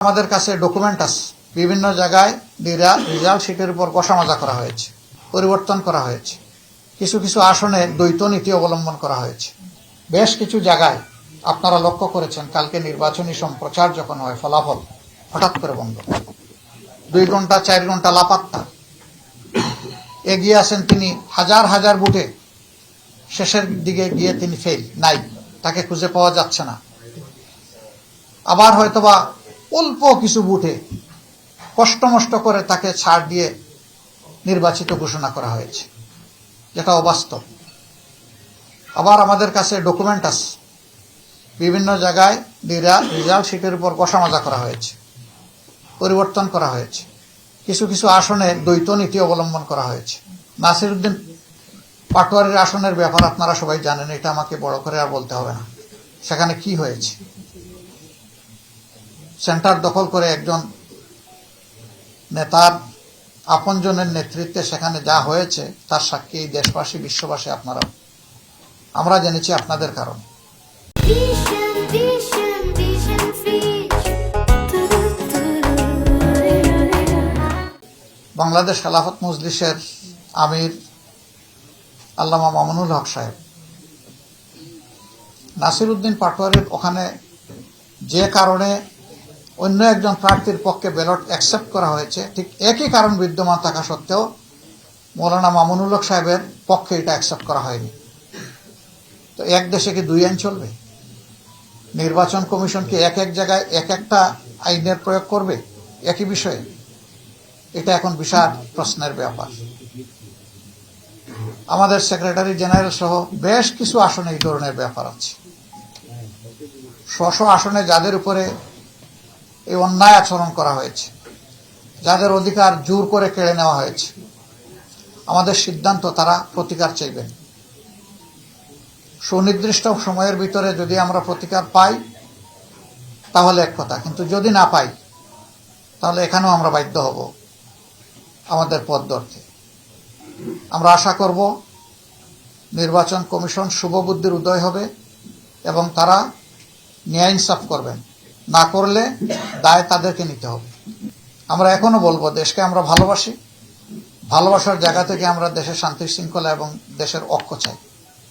আমাদের কাছে ডকুমেন্ট আছে। বিভিন্ন জায়গায় রেজাল্ট শিটের উপর কষামাজা করা হয়েছে, পরিবর্তন করা হয়েছে। কিছু কিছু আসনে দ্বৈত নীতি অবলম্বন করা হয়েছে। বেশ কিছু জায়গায় আপনারা লক্ষ্য করেছেন, কালকে নির্বাচনী সম্প্রচার যখন হয়, ফলাফল হঠাৎ করে বন্ধ। দুই ঘণ্টা, চার ঘণ্টা লাপাত্তা। এগিয়ে আসেন তিনি হাজার হাজার বুটে শেষের দিকে গিয়ে তিনি ফেল নাই। তাকে খুঁজে পাওয়া যাচ্ছে না। আবার হয়তোবা অল্প কিছু বুথে কষ্টমষ্ট করে তাকে ছাড় দিয়ে নির্বাচিত ঘোষণা করা হয়েছে। যেটা অবাস্তব। আবার আমাদের কাছে ডকুমেন্ট আছে। বিভিন্ন জায়গায় রেজাল্ট শিটের উপর কষামাজা করা হয়েছে। পরিবর্তন করা হয়েছে। কিছু কিছু আসনে দ্বৈত নীতি অবলম্বন করা হয়েছে। নাসিরুদ্দিন পাটোয়ারির আসনের ব্যাপার আপনারা সবাই জানেন, এটা আমাকে বড় করে আর বলতে হবে না। সেখানে কি হয়েছে? সেন্টার দখল করে একজন নেতার আপনজনের নেতৃত্বে সেখানে যা হয়েছে তার সাক্ষী এই দেশবাসী বিশ্ববাসী আপনারা আমরা জেনেছি আপনাদের কারণ. বাংলাদেশ খেলাফত মজলিসের আমির আল্লামা মামুনুল হক সাহেব। নাসির উদ্দিন পাটোয়ারির ওখানে যে কারণে অন্য একজন প্রার্থীর পক্ষে ব্যালট অ্যাকসেপ্ট করা হয়েছে। ঠিক একই কারণ বিদ্যমান থাকা সত্ত্বেও মৌলানা মামুনুল হক সাহেবের পক্ষে এটা অ্যাকসেপ্ট করা হয়নি। তো এক দেশে কি দুই আইন চলবে? নির্বাচন কমিশন কি এক এক জায়গায় এক একটা আইনের প্রয়োগ করবে? একই বিষয়ে? এটা এখন বিশাল প্রশ্নের ব্যাপার। আমাদের সেক্রেটারি জেনারেল সহ বেশ কিছু আসনে এই ধরনের ব্যাপার আছে। স্ব আসনে যাদের উপরে এই অন্যায় আচরণ করা হয়েছে। যাদের অধিকার জোর করে কেড়ে নেওয়া হয়েছে। আমাদের সিদ্ধান্ত তারা প্রতিকার চাইবেন। সুনির্দিষ্ট সময়ের ভিতরে যদি আমরা প্রতিকার পাই, তাহলে এক কথা। কিন্তু যদি না পাই, তাহলে এখানেও আমরা বাধ্য হব আমাদের পথ ধরতে। আমরা আশা করব নির্বাচন কমিশন শুভবুদ্ধির উদয় হবে এবং তারা ন্যায় ইনসাফ করবেন। না করলে দায় তাদেরকে নিতে হবে। আমরা এখনও বলব, দেশকে আমরা ভালোবাসি। ভালোবাসার জায়গা থেকে আমরা দেশের শান্তি, শৃঙ্খলা এবং দেশের অক্ষ চাই।